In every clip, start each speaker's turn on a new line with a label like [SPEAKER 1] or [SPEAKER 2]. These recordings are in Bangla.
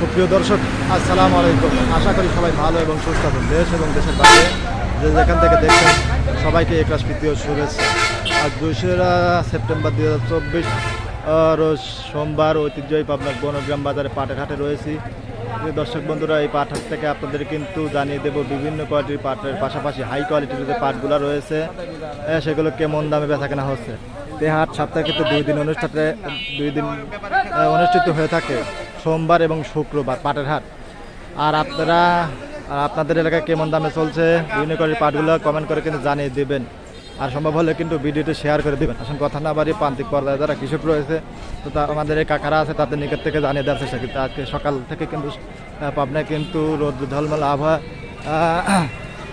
[SPEAKER 1] সুপ্রিয় দর্শক, আসসালামু আলাইকুম। আশা করি সবাই ভালো এবং সুস্থ আছেন। দেশ এবং দেশের বাইরে যে যেখান থেকে দেখছেন, সবাইকে একরাশ প্রীতীয় শুভেচ্ছা। আজ দোসরা সেপ্টেম্বর দুই হাজার চব্বিশ সোমবার ঐতিহ্যই পাবনার বনগ্রাম বাজারে পাটের রয়েছি। দর্শক বন্ধুরা, এই হাট থেকে আপনাদের কিন্তু জানিয়ে দেব বিভিন্ন কোয়ালিটির পাটের পাশাপাশি হাই কোয়ালিটির যে পাটগুলো রয়েছে সেগুলো কেমন দামে বেচা কেনা হচ্ছে। এই হাট সপ্তাহে কিন্তু দুই দিন অনুষ্ঠানে দুই দিন অনুষ্ঠিত হয়ে থাকে। সোমবার এবং শুক্রবার পাটের হাট। আর আপনারা আপনাদের এলাকায় কেমন দামে চলছে, বিভিন্ন কোয়ালিটির পাটগুলো কমেন্ট করে কিন্তু জানিয়ে দেবেন। আর সম্ভব হলে কিন্তু ভিডিওটি শেয়ার করে দেবেন। আসলে কথা না বাড়ি প্রান্তিক পর্যায়ে যারা কৃষক রয়েছে, তো তা আমাদের এই কাকারা আছে, তাদের নিকট থেকে জানিয়ে দেওয়ার চেষ্টা কিন্তু আজকে সকাল থেকে কিন্তু পাবনায় কিন্তু রোদ ঝলমল, আবহাওয়া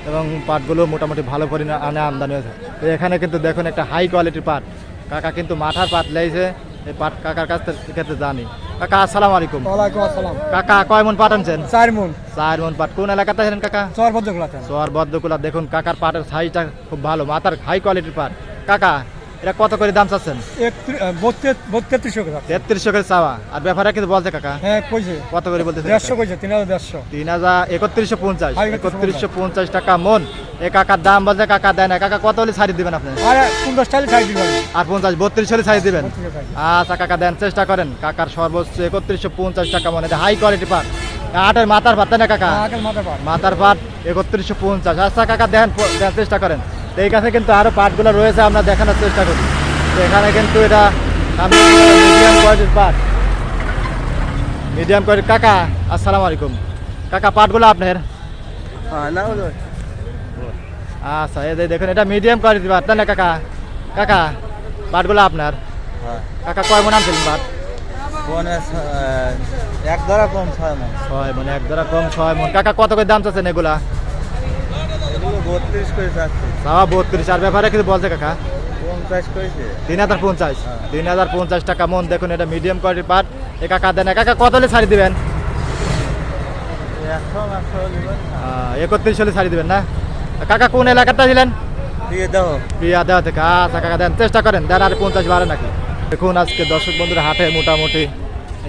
[SPEAKER 1] এবং পাটগুলো মোটামুটি ভালো পরিমাণে আমদানি হয়েছে। তো এখানে কিন্তু দেখুন একটা হাই কোয়ালিটির পাট। কাকা কিন্তু মাথার পাট লেগেছে এই পাট কাকার কাছ থেকে জানি। কাকা আসসালামু আলাইকুম।
[SPEAKER 2] ওয়ালাইকুম আসসালাম।
[SPEAKER 1] কাকা কয় মন পাট আনছেন?
[SPEAKER 2] চার মন।
[SPEAKER 1] চার মন পাট। কোন এলাকাতে আছেন কাকা?
[SPEAKER 2] চর ভদ্রগুলাতে
[SPEAKER 1] সোয়ার বদ্ধকুলা দেখুন কাকার পাটের সাইজটা খুব ভালো মাথার হাই কোয়ালিটির পাট। কাকা এটা কত করে দাম চাচ্ছেন? তেত্রিশশো করে চাওয়া। আর ব্যাপারে কিন্তু বলছে কাকা।
[SPEAKER 2] হ্যাঁ কইছে।
[SPEAKER 1] কত করে
[SPEAKER 2] দেড়শো কইছে তিন হাজার দেড়শো।
[SPEAKER 1] তিন হাজার একত্রিশশো পঞ্চাশ।
[SPEAKER 2] হ্যাঁ,
[SPEAKER 1] একত্রিশশো পঞ্চাশ। টাকা মন। এ কাকার দাম বলছে কাকা দেয় না। কাকা কত হলে ছাড়ি দিবেন আপনি?
[SPEAKER 2] আর পঞ্চাশ টাইলে ছাড়ি দিবেন।
[SPEAKER 1] আর পঞ্চাশ বত্রিশ হলে ছাড়ি দিবেন? আচ্ছা কাকা দেন চেষ্টা করেন। কাকার সর্বোচ্চ একত্রিশশো পঞ্চাশ টাকা মনে। হাই কোয়ালিটি পাট আটের মাথার ভাত তাই না কাকা?
[SPEAKER 2] পার
[SPEAKER 1] মাথার পাট একত্রিশশো পঞ্চাশ। আচ্ছা কাকা দেন চেষ্টা করেন। তো এই কাছে কিন্তু আরও পাটগুলো রয়েছে আমরা দেখানোর চেষ্টা করি। তো এখানে কিন্তু এটা মিডিয়াম কোয়ালিটির পাট মিডিয়াম কোয়ালিটি কাকা আসসালামু আলাইকুম। কাকা পাটগুলো আপনার? আচ্ছা এই দেখুন এটা মিডিয়াম কোয়ালিটির পাট তাই না কাকা? কাকা পাটগুলো আপনার? কাকা কয় মন আনছিলেন পাট
[SPEAKER 2] এক দ্বারা কম ছয় মন।
[SPEAKER 1] ছয় মন এক দ্বারা কম ছয় মন। কাকা কত করে দাম চাচ্ছেন এগুলো?
[SPEAKER 2] বত্রিশ করে যাচ্ছে।
[SPEAKER 1] সাওয়া বত্রিশ আর ব্যাপারে বলছে কাকা?
[SPEAKER 2] পঞ্চাশ করেছে।
[SPEAKER 1] তিন হাজার পঞ্চাশ। তিন হাজার পঞ্চাশ টাকা মন দেখুন এটা মিডিয়াম কোয়ালিটির পাট এ কাকা দেন এ কাকা কত হলে ছাড়ি দিবেন?
[SPEAKER 2] একশো
[SPEAKER 1] একত্রিশ হলে ছাড়ি দিবেন না? কাকা কোন এলাকাটা দিলেন
[SPEAKER 2] দাও
[SPEAKER 1] প্রিয়া দেওয়া থেকে। আচ্ছা কাকা দেন চেষ্টা করেন দেন আর পঞ্চাশ বাড়ে নাকি। দেখুন আজকে দর্শক বন্ধুরা হাটে মোটামুটি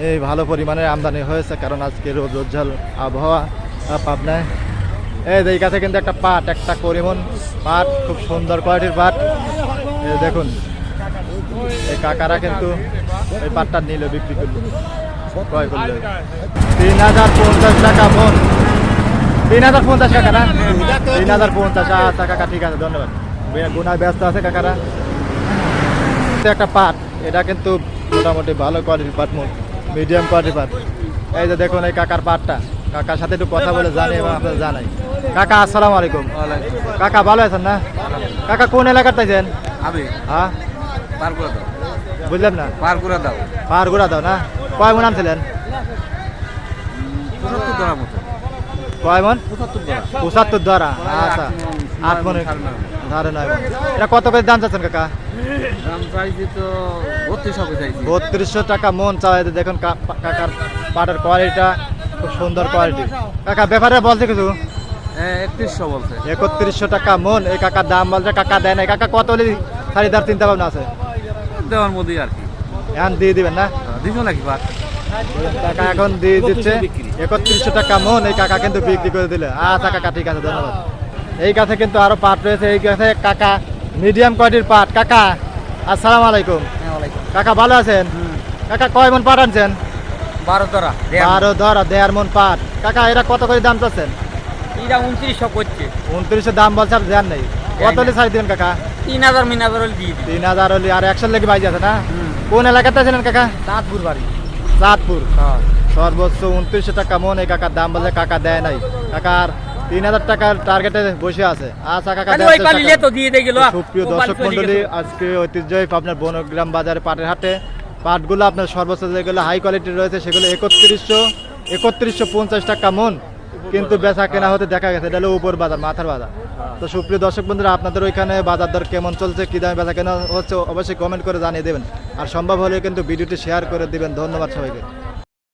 [SPEAKER 1] এই ভালো পরিমাণে আমদানি হয়েছে কারণ আজকে রোদ রোজ্জাল আবহাওয়া পাবনায়। এই এই কাছে কিন্তু একটা পাট, একটা করিমন পাট, খুব সুন্দর কোয়ালিটির পাট। দেখুন, এই কাকারা কিন্তু এই পাটটা নিল, বিক্রি করল। ক্রয় করল। তিন হাজার পঞ্চাশ টাকা মন তিন হাজার পঞ্চাশ টাকা, না? তিন হাজার পঞ্চাশ। আচ্ছা কাকা, ঠিক আছে, ধন্যবাদ। গুনায় ব্যস্ত আছে কাকারা। একটা পাট, এটা কিন্তু মোটামুটি ভালো কোয়ালিটির পাট, মিডিয়াম কোয়ালিটির পাট। এই যে দেখুন, এই কাকার পাটটা। কাকার সাথে একটু কথা বলে জানি এবং আপনাদের জানাই। কাকা আসসালামু আলাইকুম। কাকা ভালো আছেন না? কাকা কোন এলাকার তাইছেন?
[SPEAKER 2] আমি।
[SPEAKER 1] হ্যাঁ?
[SPEAKER 2] দাও।
[SPEAKER 1] বুঝলাম না।
[SPEAKER 2] পার করে দাও।
[SPEAKER 1] ঘোরা দাও না? কয় মন আনছিলেন?
[SPEAKER 2] পঁচাত্তর ধরা মতো।
[SPEAKER 1] কয় মন?
[SPEAKER 2] পঁচাত্তর
[SPEAKER 1] দ্বারা আচ্ছা। আট মনে ধারে নয় এটা কত করে দাম চাচ্ছেন কাকা? বত্রিশশো টাকা মন দেখুন কাকার পাটের কোয়ালিটিটা খুব সুন্দর কোয়ালিটি কাকা ব্যাপারে বলছে কিছু?
[SPEAKER 2] হ্যাঁ একত্রিশশো বলছে।
[SPEAKER 1] একত্রিশশো টাকা মন। এই কাকার দাম বলছে কাকা দেয় না কাকা কত হলে শাড়িদার চিন্তা ভাবনা আছে?
[SPEAKER 2] দেওয়ার মধ্যে আর কি।
[SPEAKER 1] এখন দিয়ে দিবেন না?
[SPEAKER 2] দিছো নাকি
[SPEAKER 1] টাকা এখন দিয়ে দিচ্ছে। একত্রিশশো টাকা মন। এই কাকা কিন্তু বিক্রি করে দিলে। আচ্ছা কাকা ঠিক আছে ধন্যবাদ। এই কাছে কিন্তু আরও পাট রয়েছে। এই কাছে কাকা মিডিয়াম কোয়ালিটির পাট। কাকা আসসালামু আলাইকুম। কাকা ভালো আছেন? কাকা কয় মন পাট আনছেন
[SPEAKER 2] বারো ধরা
[SPEAKER 1] বারো মন পাট কাকা এরা কত করে দাম চাচ্ছেন?
[SPEAKER 2] এটা উনত্রিশশো করছে।
[SPEAKER 1] উনত্রিশশো দাম বলছে আর দেন নেই। কত হলে কাকা?
[SPEAKER 2] তিন হাজার মিন হাজার হলে দিয়ে দিই
[SPEAKER 1] তিন হাজার হলে আর একশো লেগে বাইজ আছে না? কোন এলাকাতে আছেন কাকা?
[SPEAKER 2] চাঁদপুর বাড়ি।
[SPEAKER 1] চাঁদপুর। সর্বোচ্চ উনত্রিশশো টাকা মন কাকার দাম বলছে কাকা দেয় নাই। কাকার তিন হাজার টাকার টার্গেটে বসে আছে। আচ্ছা কাকা
[SPEAKER 2] গেল।
[SPEAKER 1] সুপ্রিয় দর্শক মন্ডলী আজকে ঐতিহ্যই আপনার বনগ্রাম বাজারে পাটের হাটে পাটগুলো আপনার সর্বোচ্চ যেগুলো হাই কোয়ালিটির রয়েছে, সেগুলো একত্রিশশো একত্রিশশো পঞ্চাশ টাকা মন। কিন্তু বেচা কেনা হতে দেখা গেছে, এটা হলো উপর বাজার, মাথার বাজার। তো সুপ্রিয় দর্শক বন্ধুরা, আপনাদের ওইখানে বাজার দর কেমন চলছে, কী দামে বেচা কেনা হচ্ছে, অবশ্যই কমেন্ট করে জানিয়ে দেবেন। আর সম্ভব হলে কিন্তু ভিডিওটি শেয়ার করে দেবেন। ধন্যবাদ সবাইকে।